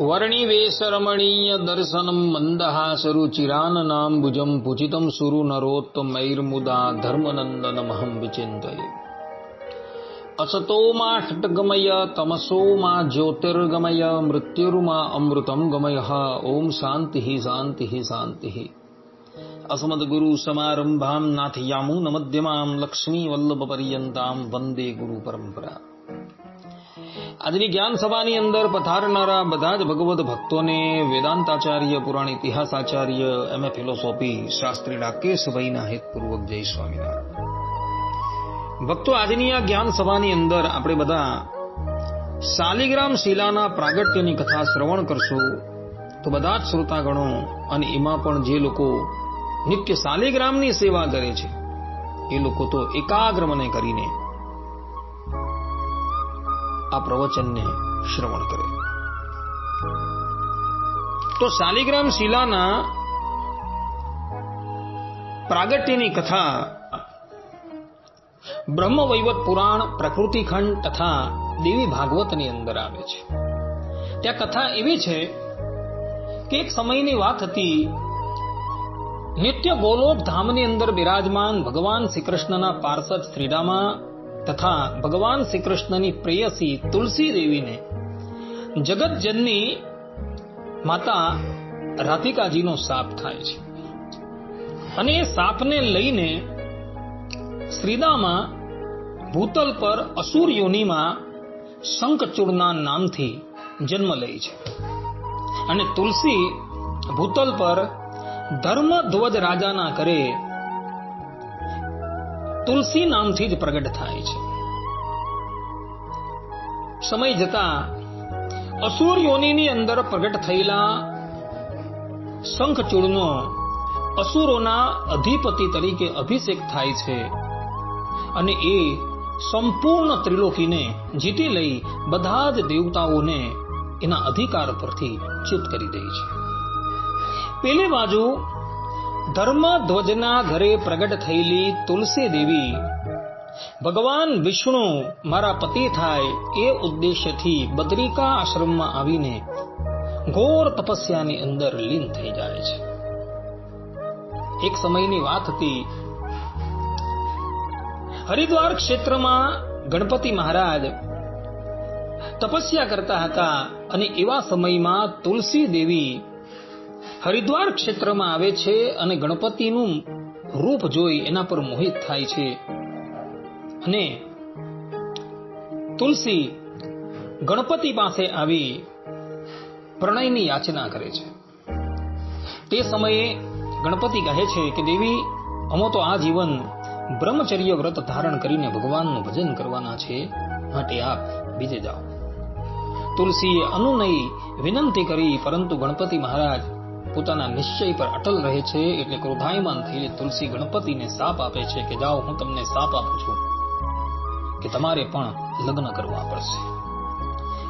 વર્ણિવેશરમણીય દર્શનમ મંદહાસરુચિરાનનાંબુજમ પૂજિતમ સુરુ નરોત્તમૈર્મુદા ધર્મનંદનમહં વિચિંતયે અસતો માં ષટ્ગમય તમસો માં જ્યોતિર્ગમય મૃત્યુર્મા અમૃતમ ગમય ઓમ શાંતિ શાંતિ શાંતિ लक्ष्मीवल्लभपर्यन्तां वन्दे નાથયામૂન આજની જ્ઞાન સભાની અંદર પધારનારા બધા જ ભગવત ભક્તોને વેદાંતાચાર્ય, પુરાણ ઇતિહાસાચાર્ય, એમ એ ફિલોસોફી શાસ્ત્રી રાકેશભાઈના હેતપૂર્વક જય સ્વામિનારાયણ. ભક્તો, આજની આ જ્ઞાન સભાની અંદર આપણે બધા શાલિગ્રામ શિલાના પ્રાગટ્યની કથા શ્રવણ કરશું. તો બધા જ શ્રોતાગણો અને એમાં પણ જે લોકો નિત્ય શાલિગ્રામની સેવા કરે છે, એ લોકો તો એકાગ્ર મને કરીને આ પ્રવચનને શ્રવણ કરે. તો શાલિગ્રામ શિલાના પ્રાગટ્યની કથા બ્રહ્મવૈવત પુરાણ, પ્રકૃતિખંડ તથા દેવી ભાગવતની અંદર આવે છે. ત્યાં કથા એવી છે કે એક સમયની વાત હતી, નિત્ય ગોલોક ધામની અંદર બિરાજમાન ભગવાન શ્રી કૃષ્ણના પાર્ષદ શ્રીરામા તથા ભગવાન શ્રી કૃષ્ણની પ્રેયસી તુલસી દેવીને. જગતજનની માતા રાધિકાજીનો સાપ થાય છે. અને એ સાપને લઈને શ્રીદામાં ભૂતલ પર અસુર યોનિમાં શંખચૂડના નામથી જન્મ લે છે. અને તુલસી ભૂતલ પર ધર્મધ્વજ રાજાના કરે તુલસી નામથી જ પ્રગટ થાય છે. સમય જતા અસુર યોનિની અંદર પ્રગટ થયેલા શંખચૂડનો અસુરોના અધિપતિ તરીકે અભિષેક થાય છે અને એ સંપૂર્ણ ત્રિલોકીને જીતી લઈ બધા જ દેવતાઓને એના અધિકાર પરથી ચ્યુત કરી દે છે. પેલી બાજુ ધર્મ ધ્વજના ઘરે પ્રગટ થયેલી તુલસી દેવી. ભગવાન વિષ્ણુ મારા પતિ થાય એ ઉદ્દેશ્યથી બદ્રિકા આશ્રમમાં આવીને ઘોર તપસ્યાની અંદર લીન થઈ જાય છે. એક સમયની વાત હતી, હરિદ્વાર ક્ષેત્રમાં ગણપતિ મહારાજ તપસ્યા કરતા હતા અને એવા સમયમાં તુલસી દેવી હરિદ્વાર ક્ષેત્રમાં આવે છે અને ગણપતિનું રૂપ જોઈ એના પર મોહિત થાય છે. અને તુલસી ગણપતિ પાસે આવી પ્રણયની યાચના કરે છે. તે સમયે ગણપતિ કહે છે કે, દેવી, અમો તો આ જીવન બ્રહ્મચર્ય વ્રત ધારણ કરીને ભગવાનનું ભજન કરવાના છે. માટે આપ બીજે જાઓ. તુલસીએ અનુનય વિનંતી કરી, પરંતુ ગણપતિ મહારાજ પોતાના નિશ્ચય પર અટલ રહે છે એટલે ક્રોધાયમાન થઈને તુલસી ગણપતિને સાપ આપે છે કે જાઓ, હું તમને સાપ આપું છું કે તમારે પણ લગ્ન કરવા પડશે.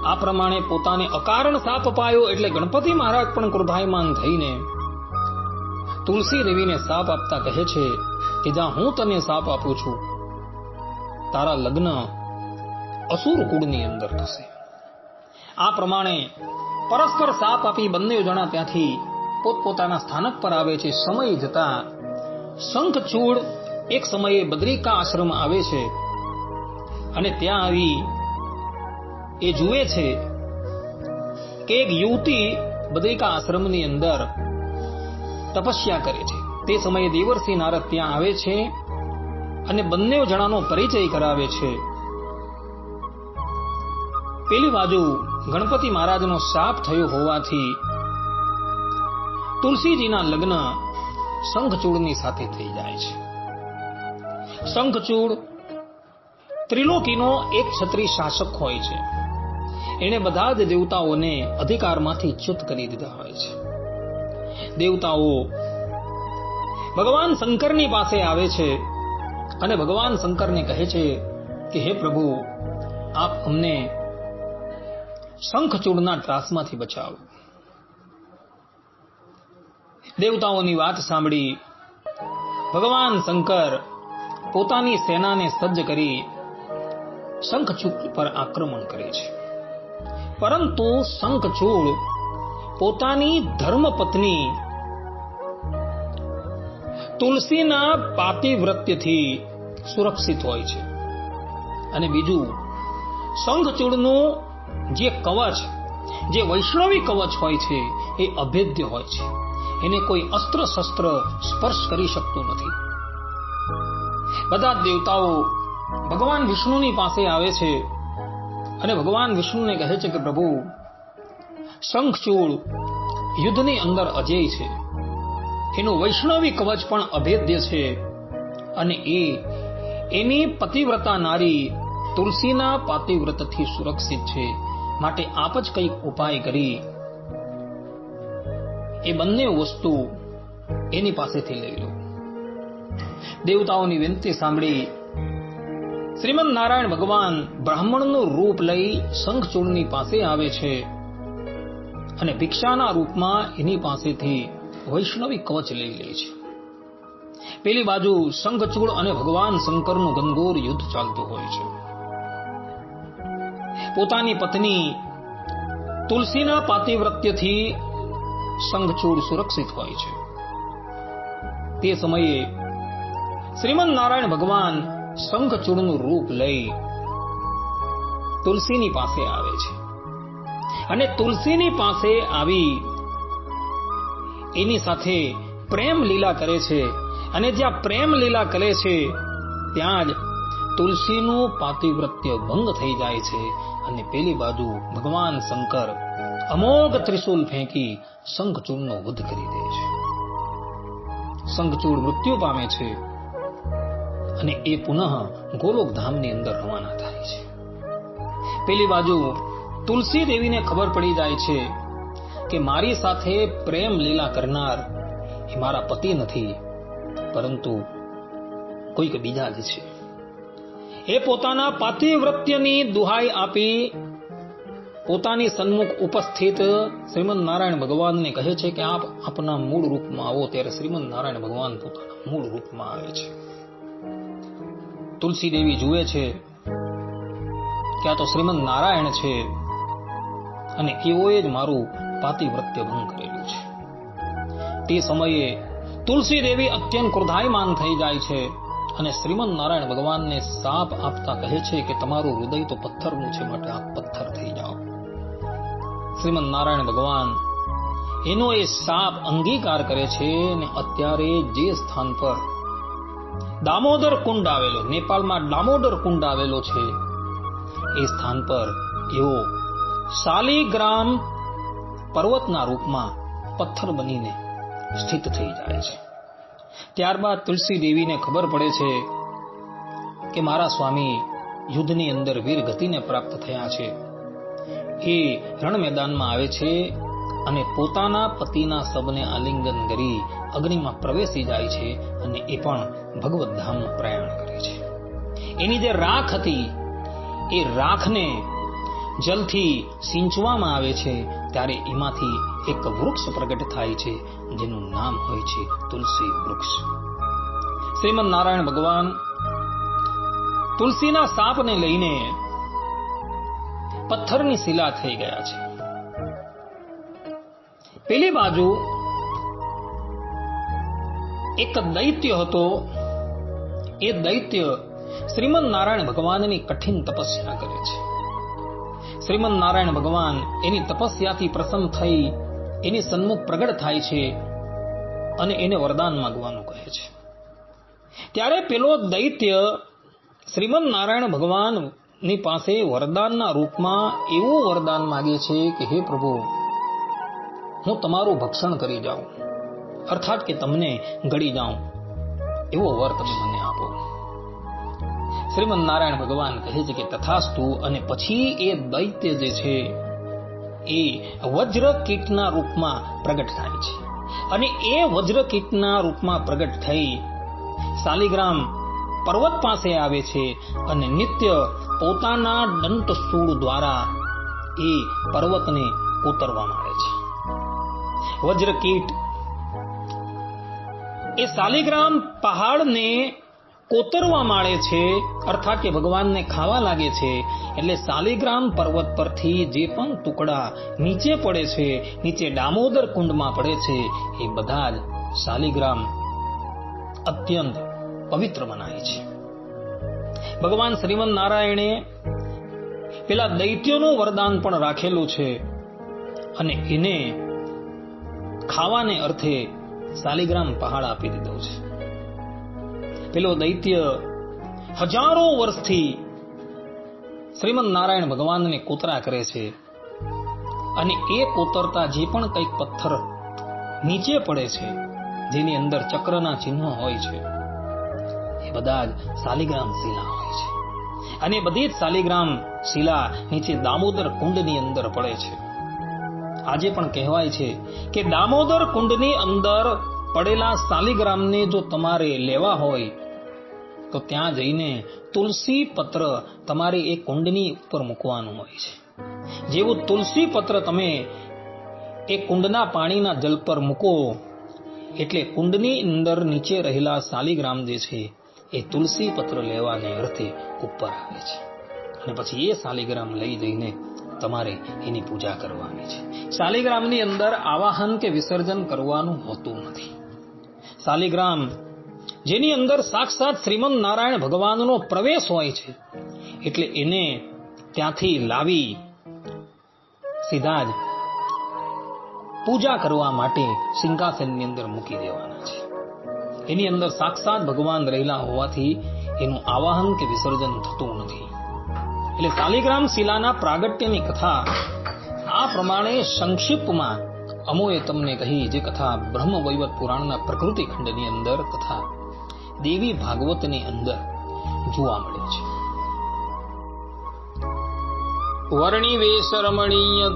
આ પ્રમાણે પોતાને અકારણ સાપ અપાયો એટલે ગણપતિ મહારાજ પણ ક્રોધાયમાન થઈને તુલસી દેવીને સાપ આપતા કહે છે કે જ્યાં હું તને સાપ આપું છું, તારા લગ્ન અસુર કુળની અંદર થશે. આ પ્રમાણે પરસ્પર સાપ આપી બંને જણા ત્યાંથી પોતપોતાના સ્થાનક પર આવે છે, સમય જતા શંખચૂડ એક સમયે બદ્રિકા આશ્રમ આવે છે અને ત્યાં આવી એ જુએ છે કે એક યુવતી બદ્રિકા આશ્રમની અંદર તપસ્યા કરે છે. તે સમયે દેવરસિંહ નારદ ત્યાં આવે છે અને બંને જણાનો પરિચય કરાવે છે. પેલી બાજુ ગણપતિ મહારાજનો શાપ થયો હોવાથી તુલસીજીના લગ્ન શંખચૂડની સાથે થઈ જાય છે. શંખચૂડ ત્રિલોકીનો એક છત્રી શાસક હોય છે. એણે બધા જ દેવતાઓને અધિકારમાંથી ચ્યુત કરી દીધા હોય છે. દેવતાઓ ભગવાન શંકરની પાસે આવે છે અને ભગવાન શંકરને કહે છે કે, હે પ્રભુ, આપ અમને શંખચૂડના ત્રાસમાંથી બચાવો. દેવતાઓની વાત સાંભળી ભગવાન શંકર પોતાની સેનાને સજ્જ કરી શંખચૂડ પર આક્રમણ કરે છે. પરંતુ શંખચૂડ પોતાની ધર્મપત્ની તુલસીના પાતિવ્રત્યથી સુરક્ષિત હોય છે. અને બીજું, શંખચૂડનું જે કવચ, જે વૈષ્ણવી કવચ હોય છે, એ અભેદ્ય હોય છે. એને કોઈ અસ્ત્ર શસ્ત્ર સ્પર્શ કરી શકતું નથી. બધા દેવતાઓ ભગવાન વિષ્ણુની પાસે આવે છે અને ભગવાન વિષ્ણુને કહે છે કે, પ્રભુ શંખચૂળ યુદ્ધની અંદર અજેય છે. એનું વૈષ્ણવી કવચ પણ અભેદ્ય છે અને એ એની પતિવ્રતા નારી તુલસીના પાતિવ્રતથી સુરક્ષિત છે. માટે આપ જ કંઈક ઉપાય કરી એ બંને વસ્તુ એની પાસેથી લઈ લો. દેવતાઓની વિનંતી સાંભળી શ્રીમદ નારાયણ ભગવાન બ્રાહ્મણનું રૂપ લઈ શંખચૂડની પાસે આવે છે અને ભિક્ષાના રૂપમાં એની પાસેથી વૈષ્ણવી કવચ લઈ લે છે. પેલી બાજુ શંખચૂડ અને ભગવાન શંકરનું ગંગોર યુદ્ધ ચાલતું હોય છે. પોતાની પત્ની તુલસીના પાતિવ્રત્યથી શંખચૂડ સુરક્ષિત હોય છે. તે સમયે શ્રીમદ નારાયણ ભગવાન સંઘચૂડનું રૂપ લઈ તુલસીની પાસે આવે છે. અને તુલસીની પાસે આવી એની સાથે પ્રેમ લીલા કરે છે. અને જ્યાં પ્રેમ લીલા કરે છે, ત્યાં જ તુલસીનું પાતિવ્રત્ય ભંગ થઈ જાય છે. અને પેલી બાજુ ભગવાન શંકર અમોઘ ત્રિશુલ ફેંકી શંખચૂડનો વધ કરી દે છે. શંખચૂડ મૃત્યુ પામે છે અને એ પુનઃ ગોલોકધામની અંદર રવાના થાય છે. પેલી બાજુ તુલસી દેવીને ખબર પડી જાય છે કે મારી સાથે પ્રેમ લીલા કરનાર એ મારા પતિ નથી, પરંતુ કોઈક બીજા જ છે. એ પોતાના પાતિવ્રત્યની દુહાઈ આપી પોતાની સન્મુખ ઉપસ્થિત શ્રીમદ નારાયણ ભગવાનને કહે છે કે આપ આપના મૂળ રૂપમાં આવો ત્યારે શ્રીમદ નારાયણ ભગવાન પોતાના મૂળ રૂપમાં આવે છે. તુલસી દેવી જુએ છે કે આ તો શ્રીમદ નારાયણ છે અને એઓએ જ મારું પાતિવ્રત્ય ભંગ કરેલું છે. તે સમયે તુલસી દેવી અત્યંત ક્રોધાયમાન થઈ જાય છે અને શ્રીમદ નારાયણ ભગવાનને સાપ આપતા કહે છે કે તમારું હૃદય તો પથ્થરનું છે, માટે આપ પથ્થર થઈ જાઓ. શ્રીમદ નારાયણ ભગવાન એનો એ સાપ અંગીકાર કરે છે અને અત્યારે જે સ્થાન પર દામોદર કુંડ આવેલો, નેપાળમાં દામોદર કુંડ આવેલો છે, એ સ્થાન પર એવો શાલીગ્રામ પર્વતના રૂપમાં પથ્થર બનીને સ્થિત થઈ જાય છે. ત્યારબાદ તુલસી દેવીને ખબર પડે છે કે મારા સ્વામી યુદ્ધની અંદર વીર ગતિને પ્રાપ્ત થયા છે. એ રણ મેદાનમાં આવે છે અને પોતાના પતિના શબને આલિંગન કરી અગ્નિમાં પ્રવેશી જાય છે અને એ પણ ભગવત ધામનું પ્રયાણ કરે છે. એની જે રાખ હતી, એ રાખને જલથી સિંચવામાં આવે છે ત્યારે એમાંથી એક વૃક્ષ પ્રગટ થાય છે, જેનું નામ હોય છે તુલસી વૃક્ષ. શ્રીમદ નારાયણ ભગવાન તુલસીના સાપને લઈને પથ્થરની શિલા થઈ ગયા છે. પેલી બાજુ એક દૈત્ય હતો. એ દૈત્ય શ્રીમદ નારાયણ ભગવાનની કઠિન તપસ્યા કરે છે. શ્રીમદ નારાયણ ભગવાન એની તપસ્યાથી પ્રસન્ન થઈ, એની સન્મુખ પ્રગટ થાય છે અને એને વરદાન માંગવાનું કહે છે. ત્યારે પેલો દૈત્ય શ્રીમદ નારાયણ ભગવાનની પાસે વરદાનના રૂપમાં એવું વરદાન માગે છે કે, હે પ્રભુ, હું તમારું ભક્ષણ કરી જાઉં. અર્થાત કે તમને ગળી જાઉં. એવો વર તમે મને આપો. શ્રીમદ નારાયણ ભગવાન કહે છે કે, તથાસ્તુ અને પછી એ દૈત્ય જે છે, એ વજ્ર કીટના રૂપમાં પ્રગટ થાય છે. અને એ વજ્ર કીટના રૂપમાં પ્રગટ થઈ શાલિગ્રામ પર્વત પાસે આવે છે અને નિત્ય પોતાના દંત સૂળ દ્વારા એ પર્વતને કોતરવા માંડે છે. વજ્રકીટ. એ શાલિગ્રામ પહાડને કોતરવા માંડે છે, અર્થાત કે ભગવાનને ખાવા લાગે છે, એટલે શાલિગ્રામ પર્વત પરથી જે પણ ટુકડા નીચે પડે છે, નીચે દામોદર કુંડમાં પડે છે, એ બધા જ શાલિગ્રામ અત્યંત પવિત્ર મનાય છે. ભગવાન શ્રીમદ નારાયણે પેલા દૈત્યોનું વરદાન પણ રાખેલું છે અને એને ખાવાને અર્થે શાલિગ્રામ પહાડ આપી દીધો છે. પેલો દૈત્ય હજારો વર્ષથી શ્રીમદ નારાયણ ભગવાનને કોતરા કરે છે અને એ કોતરતા જે પણ કંઈક પથ્થર નીચે પડે છે, જેની અંદર ચક્રના ચિહ્નો હોય છે બધા જ શાલિગ્રામ શિલા હોય છે. અને બધી જ શાલિગ્રામ શિલા નીચે દામોદર કુંડની અંદર પડે છે. આજે પણ કહેવાય છે કે દામોદર કુંડની અંદર પડેલા શાલિગ્રામને જો તમારે લેવા હોય, તો ત્યાં જઈને તુલસી પત્ર તમારે એ કુંડની ઉપર મૂકવાનું હોય છે. જેવું તુલસી પત્ર તમે એ કુંડના પાણીના જલ પર મૂકો, એટલે કુંડની અંદર નીચે રહેલા શાલિગ્રામ જે છે એ તુલસી પત્ર લેવાને અર્થે ઉપર આવે છે. અને પછી એ શાલિગ્રામ લઈ જઈને તમારે એની પૂજા કરવાની છે. શાલિગ્રામની અંદર આવાહન કે વિસર્જન કરવાનું હોતું નથી. શાલિગ્રામ, જેની અંદર સાક્ષાત શ્રીમદ નારાયણ ભગવાનનો પ્રવેશ હોય છે, એટલે એને ત્યાંથી લાવી સીધા જ પૂજા કરવા માટે સિંહાસનની અંદર મૂકી દેવાના છે. એની અંદર સાક્ષાત ભગવાન રહેલા હોવાથી એનું આવાહન કે વિસર્જન થતું નથી. એટલે શાલિગ્રામ શિલાના પ્રાગટ્યની કથા આ પ્રમાણે સંક્ષિપ્તમાં અમોએ તમને કહી જે કથા બ્રહ્મ વૈવત પુરાણના પ્રકૃતિ ખંડની અંદર કથા દેવી ભાગવતની અંદર જોવા મળે છે. વર્ણિવેશ રમણીય